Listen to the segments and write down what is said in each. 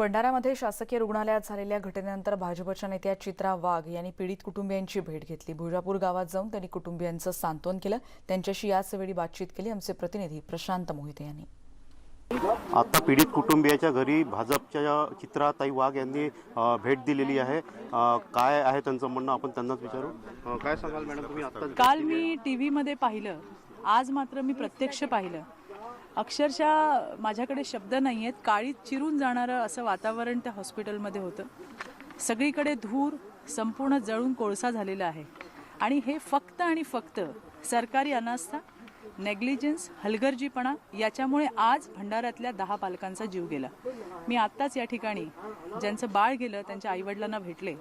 भंडाऱ्यामध्ये शासकीय रुग्णालयात झालेल्या घटनेनंतर भाजपच्या नेत्या चित्रा वाघ यांनी पीडित कुटुंबियांची भेट घेतली. भुजापूर गावात जाऊन त्यांनी कुटुंबियांचं सांत्वन केलं. त्यांच्याशी याच वेळी बातचीत केली. आमचे प्रतिनिधी प्रशांत मोहिते यांनी. आता पीडित कुटुंबियाच्या घरी भाजपच्या चित्राताई वाघ यांनी भेट दिलेली आहे. काय आहे त्यांचं म्हणणं? आपण त्यांनाच विचारू. काय सांगाल मॅडम? तुम्ही आता काल मी टी व्हीमध्ये पाहिलं. आज मात्र मी प्रत्यक्ष पाहिलं. अक्षरशः माझ्याकडे शब्द नाही आहेत काळी चिरून जाणारं असं वातावरण त्या हॉस्पिटलमध्ये होतं. सगळीकडे धूर संपूर्ण जळून कोळसा झालेला आहे. आणि हे फक्त आणि फक्त सरकारी अनास्था नेग्लिजन्स हलगर्जीपणा याच्यामुळे आज भंडाऱ्यातल्या दहा पालकांचा जीव गेला. मी आत्ताच या ठिकाणी ज्यांचं बाळ गेलं त्यांच्या आईवडिलांना भेटले.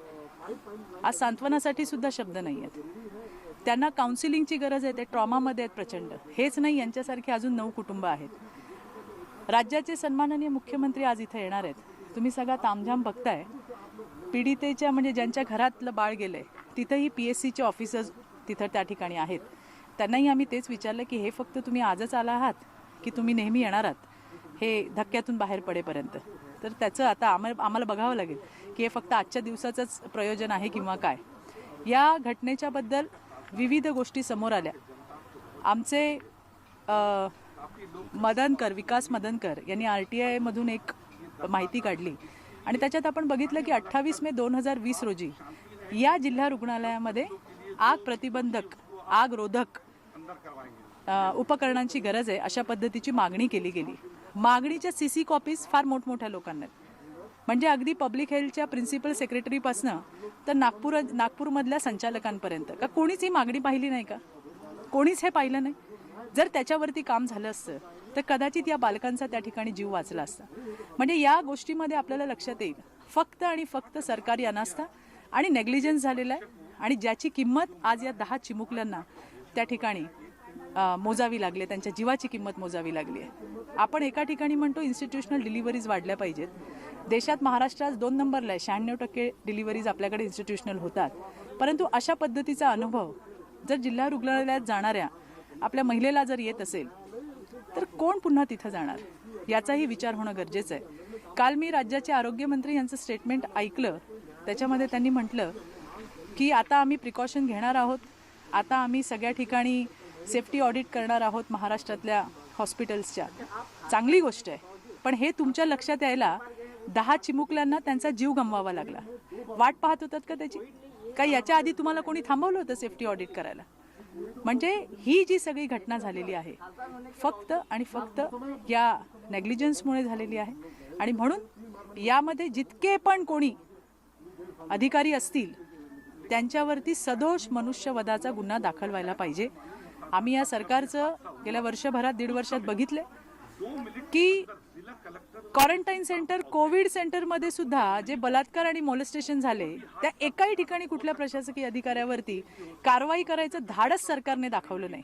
आज सांत्वनासाठी सुद्धा शब्द नाही आहेत त्यांना काउन्सिलिंगची गरज आहे ते ट्रॉमामध्ये आहेत प्रचंड. हेच नाही यांच्यासारखे अजून नऊ कुटुंब आहेत. राज्याचे सन्माननीय मुख्यमंत्री आज इथं येणार आहेत. तुम्ही सगळा तामझाम बघताय. पीडितेच्या म्हणजे ज्यांच्या घरातलं बाळ गेलंय तिथंही पी एस सीचे ऑफिसर्स तिथं त्या ठिकाणी आहेत. त्यांनाही आम्ही तेच विचारलं की हे फक्त तुम्ही आजच आला आहात की तुम्ही नेहमी येणार आहात? हे धक्क्यातून बाहेर पडेपर्यंत. तर त्याचं आता आम्हाला आम्हाला बघावं लागेल की हे फक्त आजच्या दिवसाचंच प्रयोजन आहे किंवा काय. या घटनेच्याबद्दल विविध गोष्टी समोर आल्या. आमचे मदनकर विकास मदनकर यांनी आर टी आयमधून एक माहिती काढली. आणि त्याच्यात आपण बघितलं की अठ्ठावीस मे दोन हजार वीस रोजी या जिल्हा रुग्णालयामध्ये आग प्रतिबंधक आग रोधक उपकरणांची गरज आहे अशा पद्धतीची मागणी केली गेली. मागणीच्या सी सी कॉपीज फार मोठमोठ्या लोकांना आहेत. म्हणजे अगदी पब्लिक हेल्थच्या प्रिन्सिपल सेक्रेटरीपासनं तर नागपूर नागपूरमधल्या संचालकांपर्यंत. का कोणीच ही मागणी पाहिली नाही का? कोणीच हे पाहिलं नाही? जर त्याच्यावरती काम झालं असतं तर कदाचित या बालकांचा त्या ठिकाणी जीव वाचला असता. म्हणजे या गोष्टीमध्ये आपल्याला लक्षात येईल फक्त आणि फक्त सरकारी अनास्था आणि नेग्लिजन्स झालेला आहे आणि ज्याची किंमत आज या दहा चिमुकल्यांना त्या ठिकाणी मोजावी लागली आहे, त्यांच्या जीवाची किंमत मोजावी लागली आहे. आपण एका ठिकाणी म्हणतो इन्स्टिट्यूशनल डिलिव्हरीज वाढल्या पाहिजेत. देशात महाराष्ट्रात दोन नंबरला आहे. शहाण्णव टक्के डिलिव्हरीज आपल्याकडे इन्स्टिट्यूशनल होतात. परंतु अशा पद्धतीचा अनुभव जर जिल्हा रुग्णालयात जाणाऱ्या आपल्या महिलेला जर येत असेल तर कोण पुन्हा तिथं जाणार? याचाही विचार होणं गरजेचं आहे. काल मी राज्याचे आरोग्यमंत्री यांचं स्टेटमेंट ऐकलं. त्याच्यामध्ये त्यांनी म्हटलं की आता आम्ही प्रिकॉशन घेणार आहोत. आता आम्ही सगळ्या ठिकाणी सेफ्टी ऑडिट करणार आहोत महाराष्ट्रातल्या हॉस्पिटल्सच्या चांगली गोष्ट आहे. पण हे तुमच्या लक्षात यायला दहा चिमुकल्यांना त्यांचा जीव गमवावा लागला. वाट पाहत होतात का त्याची? का याच्या आधी तुम्हाला कोणी थांबवलं होतं सेफ्टी ऑडिट करायला? म्हणजे ही जी सगळी घटना झालेली आहे फक्त आणि फक्त या नेग्लिजन्समुळे झालेली आहे. आणि म्हणून यामध्ये जितके पण कोणी अधिकारी असतील त्यांच्यावरती सदोष मनुष्यवधाचा गुन्हा दाखल व्हायला पाहिजे. आम्ही या सरकारचं गेल्या वर्षभरात दीड वर्षात बघितलं की क्वारंटाईन सेंटर कोविड सेंटरमध्ये सुद्धा जे बलात्कार आणि मोलेस्टेशन झाले त्या एकाही ठिकाणी कुठल्या प्रशासकीय अधिकाऱ्यावरती कारवाई करायचं धाडस सरकारने दाखवलं नाही.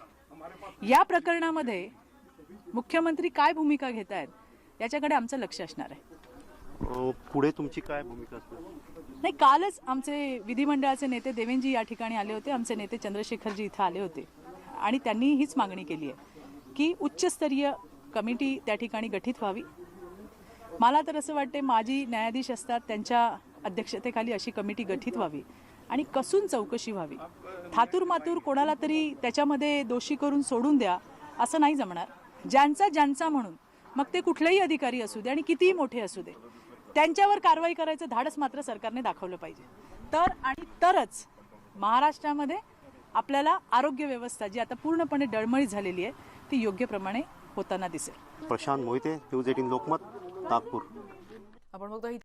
या प्रकरणामध्ये मुख्यमंत्री काय भूमिका घेत आहेत याच्याकडे आमचं लक्ष असणार आहे. पुढे तुमची काय भूमिका नाही कालच आमचे विधिमंडळाचे नेते देवेंजी या ठिकाणी आले होते आमचे नेते चंद्रशेखरजी इथं आले होते. आणि त्यांनी हीच मागणी केली आहे की उच्चस्तरीय कमिटी त्या ठिकाणी गठीत व्हावी. मला तर असं वाटते माजी न्यायाधीश असतात त्यांच्या अध्यक्षतेखाली अशी कमिटी गठीत व्हावी आणि कसून चौकशी व्हावी. थातूर मातूर कोणाला तरी त्याच्यामध्ये दोषी करून सोडून द्या असं नाही जमणार. ज्यांचा ज्यांचा म्हणून. मग ते कुठलेही अधिकारी असू दे आणि कितीही मोठे असू दे. त्यांच्यावर कारवाई करायचं धाडस मात्र सरकारने दाखवलं पाहिजे. तर आणि तरच महाराष्ट्रामध्ये आपल्याला आरोग्य व्यवस्था जी आता पूर्णपणे डळमळी झालेली आहे ती योग्य प्रमाणे होताना दिसेल. Prashant Mohite news eighteen Lokmat Nagpur. आपण बघतो